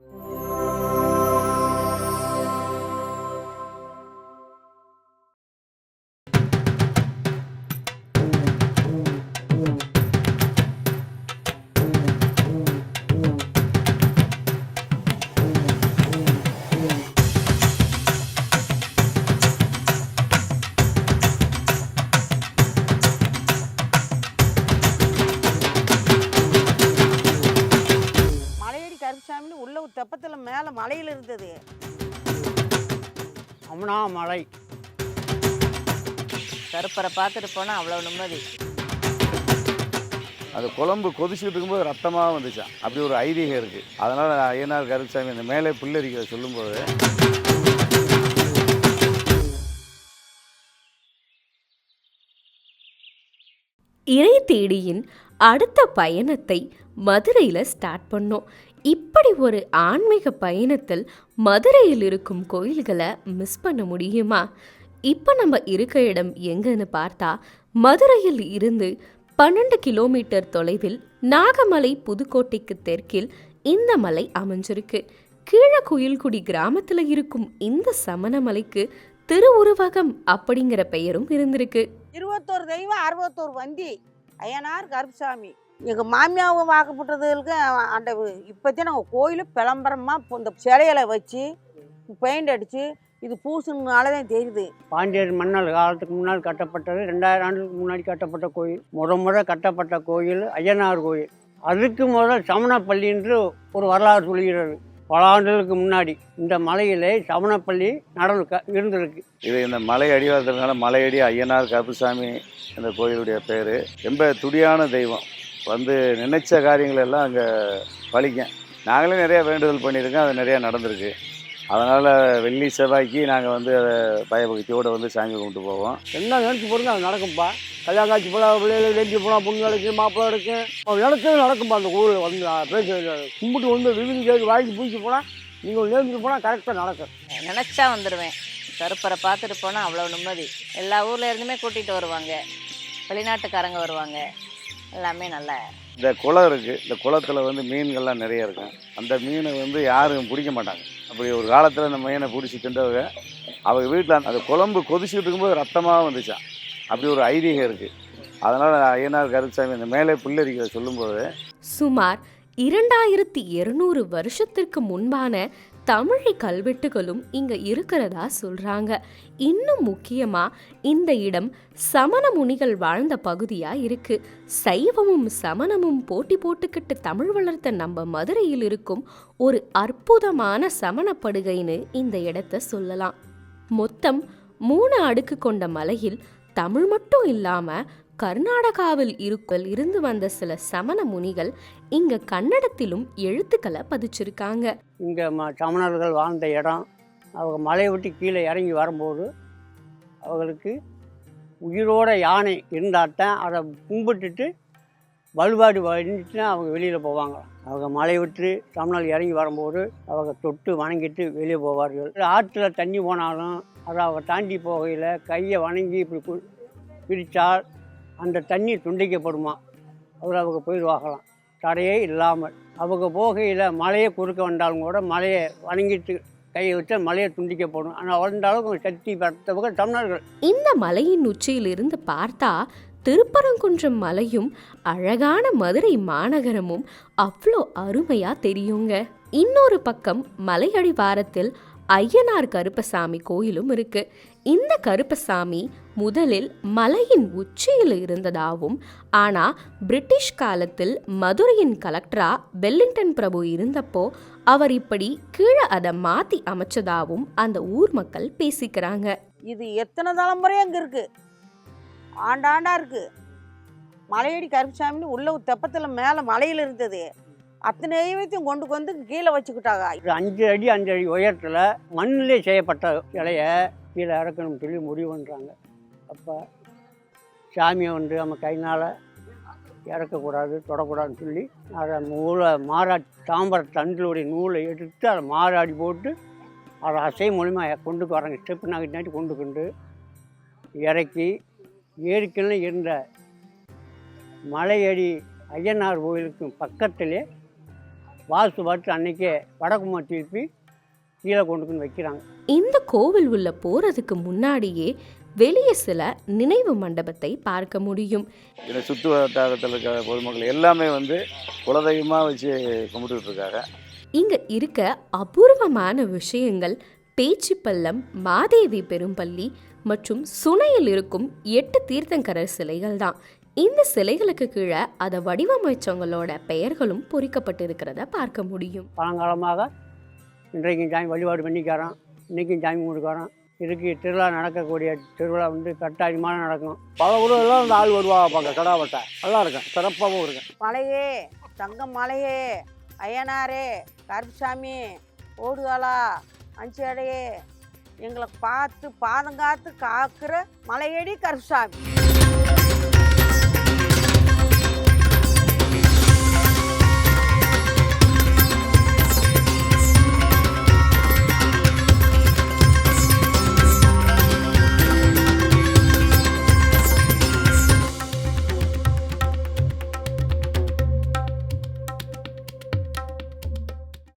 மலையடி மேலே மலையில் இருந்தது. அமனாமலை கருப்பரை பார்த்துட்டு போனால் அவ்வளோ நிம்மதி. அது குழம்பு கொதிச்சுட்டு இருக்கும்போது ரத்தமாக வந்துச்சான் அப்படி ஒரு ஐதீகம் இருக்குது அதனால் ஐயனார் கருப்புசாமி அந்த மேலே புல்லரிக்கிறத சொல்லும்போது இறை தேடியின் அடுத்த பயணத்தை மதுரையில் ஸ்டார்ட் பண்ணோம். இப்படி ஒரு ஆன்மீக பயணத்தில் மதுரையில் இருக்கும் கோயில்களை மிஸ் பண்ண முடியுமா? இப்போ நம்ம இருக்க இடம் எங்கன்னு பார்த்தா மதுரையில் இருந்து பன்னெண்டு கிலோமீட்டர் தொலைவில் நாகமலை புதுக்கோட்டைக்கு தெற்கில் இந்த மலை அமைஞ்சிருக்கு. கீழக்குயில்குடி கிராமத்தில் இருக்கும் இந்த சமணமலைக்கு திருவுருவகம் அப்படிங்கிற பெயரும் இருந்திருக்கு. இருபத்தோரு தெய்வம் அறுபத்தோரு வந்தி. ஐயனார் கருப்புசாமி. எங்கள் மாமியாவும் வாக்கப்பட்டதுக்கு அந்த இப்போத்தையும் நாங்கள் கோயில் பிளம்பரமாக இந்த சிலையில வச்சு பெயிண்ட் அடித்து இது பூசுனால தான் தெரியுது. பாண்டியர் மன்னர் காலத்துக்கு முன்னால் கட்டப்பட்டது ரெண்டாயிரம் ஆண்டுக்கு முன்னாடி கட்டப்பட்ட கோயில். முத முறை கட்டப்பட்ட கோயில் ஐயனார் கோயில். அதுக்கு முதல் சமணப்பள்ளி என்று ஒரு வரலாறு சொல்கிறது. பல ஆண்டுகளுக்கு முன்னாடி இந்த மலையிலே சமணப்பள்ளி நடந்து க- இருந்திருக்கு. இது இந்த மலை அடிவாரத்தினால மலையடி ஐயனார் கருப்புசாமி அந்த கோயிலுடைய பேர். ரொம்ப துடியான தெய்வம். வந்து நினைச்ச காரியங்கள் எல்லாம் அங்கே பழிக்கும் நாங்களே நிறைய வேண்டுதல் பண்ணியிருக்கோம் அது நிறையா நடந்திருக்கு. அதனால் வெள்ளி செவ்வாய்க்கு நாங்கள் வந்து அதை பயபக்தியோடு வந்து சாமி கும்பிட்டு போவோம். என்ன நினச்சி போடுங்க அது நடக்கும்பா. கல்யாணம் காட்சி போனால் பிள்ளைகள் நெஞ்சு போனால் பொண்ணு நடக்கு மாப்பிள்ளை அவன் நினச்சது நடக்கும்பா அந்த கோவில் வந்து பேச கும்பிட்டு வந்து விருது கேட்டு வாங்கி பூச்சி போனால் நீங்கள் நேர்ந்துட்டு போனால் கரெக்டாக நடக்கும். நினச்சா வந்துடுவேன் கருப்பரை பார்த்துட்டு போனால் அவ்வளோ நிம்மதி. எல்லா ஊர்ல இருந்துமே கூட்டிகிட்டு வருவாங்க. வெளிநாட்டுக்காரங்க வருவாங்க. எல்லாமே நல்ல. இந்த குளம் இருக்குது இந்த குளத்தில் வந்து மீன்கள்லாம் நிறைய இருக்கும். அந்த மீனை வந்து யாரும் பிடிக்க மாட்டாங்க. அப்படி ஒரு காலத்தில் அந்த மீனை பிடிச்சி தின்றவங்க அவங்க வீட்டில் அந்த குழம்பு கொதிச்சுட்டு இருக்கும்போது ரத்தமாக வந்துச்சான் அப்படி ஒரு ஐதீகம் இருக்குது அதனால் ஐயனார் கருப்புசாமி இந்த மேலே புல்லரிக்கிறத சொல்லும்போது சுமார் இரண்டாயிரத்தி இருநூறு வருஷத்திற்கு முன்பான தமிழை கல்வெட்டுகளும் இங்க இருக்கிறதா சொல்றாங்க. இன்னும் முக்கியமா இந்த இடம் சமண முனிகள் வாழ்ந்த பகுதியா இருக்கு. சைவமும் சமணமும் போட்டி போட்டுக்கிட்டு தமிழ் வளர்த்த நம்ம மதுரையில் இருக்கும் ஒரு அற்புதமான சமணப்படுகைன்னு இந்த இடத்த சொல்லலாம். மொத்தம் மூணு அடுக்கு கொண்ட மலையில் தமிழ் மட்டும் இல்லாமல் கர்நாடகாவில் இருக்கல் இருந்து வந்த சில சமண முனிகள் இங்க கன்னடத்திலும் எழுத்துக்களை பதிச்சிருக்காங்க. இங்கே ம சமணர்கள் வாழ்ந்த இடம். அவங்க மலையை விட்டு கீழே இறங்கி வரும்போது அவங்களுக்கு உயிரோட யானை இருந்தால்தான் அதை கும்பிட்டுட்டு வழிபாடு வந்துச்சுன்னா அவங்க வெளியில் போவாங்க அவங்க மலை விட்டு சமணர்கள் இறங்கி வரும்போது அவங்க தொட்டு வணங்கிட்டு வெளியே போவார்கள். ஆற்றுல தண்ணி போனாலும் அதை அவங்க தாண்டி போகையில் கையை வணங்கி இப்படி கு- பிரித்தால் அந்த தண்ணி துண்டிக்கப்படுமா? அதில் அவங்க போயிடுவாகலாம் தடையே இல்லாமல். அவங்க போகையில் மலையை குறுக்க வந்தாலும் கூட மலையை வணங்கிட்டு கையை வச்சு மலையை துண்டிக்கப்படும். ஆனால் வளர்ந்த அளவுக்கு சக்தி பெற்றவங்க தமிழர்கள். இந்த மலையின் உச்சியிலிருந்து பார்த்தா திருப்பரங்குன்றம் மலையும் அழகான மதுரை மாநகரமும் அவ்வளோ அருமையா தெரியுங்க. இன்னொரு பக்கம் மலையடிவாரத்தில் ஐயனார் கருப்பசாமி கோயிலும் இருக்கு. இந்த கருப்பசாமி முதலில் மலையின் உச்சியில் இருந்ததாகவும் ஆனா பிரிட்டிஷ் காலத்தில் மதுரையின் கலெக்டரா வெல்லிங்டன் பிரபு இருந்தப்போ அவர் இப்படி கீழே அதை மாத்தி அமைச்சதாகவும் அந்த ஊர் மக்கள் பேசிக்கிறாங்க. இது எத்தனை தலைமுறை அங்கே இருக்கு? ஆண்டாண்டா இருக்கு. மலையடி கருப்புசாமின்னு உள்ள தெப்பத்தில் மேலே மலையில் இருந்தது. அத்தனை தெய்வத்தையும் கொண்டு வந்து கீழே வச்சுக்கிட்டாங்க. அஞ்சு அடி அஞ்சு அடி உயரத்தில் மண்ணிலே செய்யப்பட்ட இலைய கீழே இறக்கணும்னு சொல்லி முடிவுன்றாங்க பண்ணுறாங்க அப்போ சாமியை வந்து நம்ம கைனால் இறக்கக்கூடாது தொடக்கூடாதுன்னு சொல்லி அதை நூலை மாறா தாம்பர தண்டுடைய நூலை எடுத்து அதை மாறாடி போட்டு அதை அசை மூலிமா கொண்டு வராங்க. ஸ்டெப்பு நாட்டி நாட்டி கொண்டு கொண்டு இறக்கி ஏற்கனவே இருந்த மலையடி ஐயனார் கோயிலுக்கு பக்கத்திலே வாஸ்து பார்த்து அன்னைக்கே வடக்குமா திருப்பி கீழே கொண்டு வைக்கிறாங்க. இந்த கோவில் உள்ள போறதுக்கு முன்னாடியே வெளியே சில நினைவு மண்டபத்தை பார்க்க முடியும். இந்த சுற்று வட்டாரத்தில் இருக்கிற பொதுமக்கள் எல்லாமே வந்து குலதெய்வமாக வச்சு கும்பிட்டுட்டு இருக்காங்க. இங்க இருக்க அபூர்வமான விஷயங்கள் பேச்சிப்பள்ளம் மாதேவி பெரும்பள்ளி மற்றும் சுனையில் இருக்கும் எட்டு தீர்த்தங்கரர் சிலைகள் தான் இந்த சிலைகளுக்கு கீழே அதை வடிவமைச்சவங்களோட பெயர்களும் பொறிக்கப்பட்டிருக்கிறத பார்க்க முடியும். பழங்காலமாக இன்றைக்கும் சாமி வழிபாடு பண்ணிக்காரோம் இன்றைக்கும் சாமி கொடுக்குறோம் இதுக்கு திருவிழா நடக்கக்கூடிய திருவிழா வந்து கட்டாயமான நடக்கும். பல ஊரெல்லாம் இந்த ஆள் வருவா பார்க்க கடாவட்டை. நல்லா இருக்கும் சிறப்பாகவும் இருக்கும். மலையே தங்கம் மலையே ஐயனாரே கருப்புசாமி ஓடுகாலா அஞ்சடையே எங்களை பார்த்து பாதங்காத்து காக்கிற மலையடி கருசாமி.